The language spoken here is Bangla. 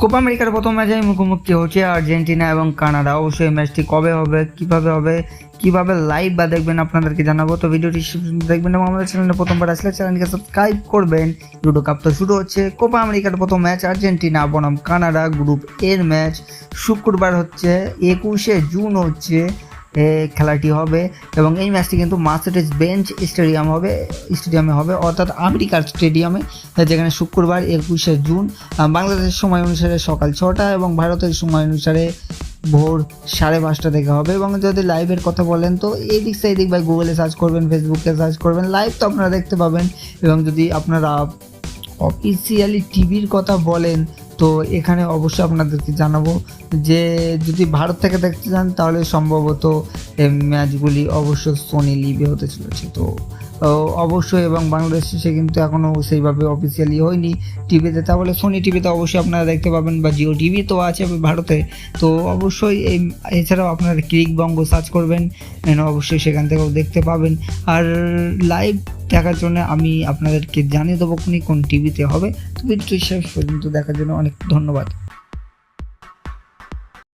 কোপা আমেরিকার প্রথম ম্যাচে মুখোমুখি হচ্ছে আর্জেন্টিনা এবং কানাডা। অবশ্যই ম্যাচটি কবে হবে, কীভাবে হবে, কীভাবে লাইভ বা দেখবেন আপনাদেরকে জানাব। তো ভিডিওটি দেখবেন এবং আমাদের চ্যানেলে প্রথমবার আসলে চ্যানেলকে সাবস্ক্রাইব করবেন। লুডো কাপ তো শুরু হচ্ছে। কোপা আমেরিকার প্রথম ম্যাচ আর্জেন্টিনা, বনাম কানাডা গ্রুপ এর ম্যাচ। শুক্রবার হচ্ছে, একুশে জুন হচ্ছে। খেলাটি হবে এবং এই ম্যাচটি কিন্তু মার্সেডিস বেঞ্চ স্টেডিয়াম হবে, স্টেডিয়ামে হবে, অর্থাৎ আমেরিকার স্টেডিয়ামে, যেখানে শুক্রবার একুশে জুন বাংলাদেশের সময় অনুসারে সকাল ছটা এবং ভারতের সময় অনুসারে ভোর সাড়ে পাঁচটা থেকে হবে এবং যদি লাইভের কথা বলেন তো এই দিক সেই দিক বা গুগলে সার্চ করবেন ফেসবুকে সার্চ করবেন লাইভ তো আপনারা দেখতে পাবেন এবং যদি আপনারা অফিসিয়ালি টিভির কথা বলেন তো এখানে অবশ্যই আপনাদেরকে জানাব যে যদি ভারত থেকে দেখতে চান তাহলে সম্ভবত ম্যাচগুলি অবশ্য সোনি লিভে হতে চলেছে। তো অবশ্যই এবং বাংলাদেশে সে কিন্তু এখনও সেইভাবে অফিসিয়ালি হয়নি টিভিতে তাহলে সোনি টিভিতে অবশ্যই আপনারা দেখতে পাবেন বা জিও টিভি তো আছে ভারতে। তো অবশ্যই এই, এছাড়াও আপনারা ক্লিক বঙ্গ সার্চ করবেন অবশ্যই সেখান থেকেও দেখতে পাবেন। আর লাইভ দেখার জন্য আমি আপনাদেরকে জানিয়ে দেবো কোন টিভিতে হবে। তো ভিডিওটি শেষ পর্যন্ত দেখার জন্য অনেক ধন্যবাদ।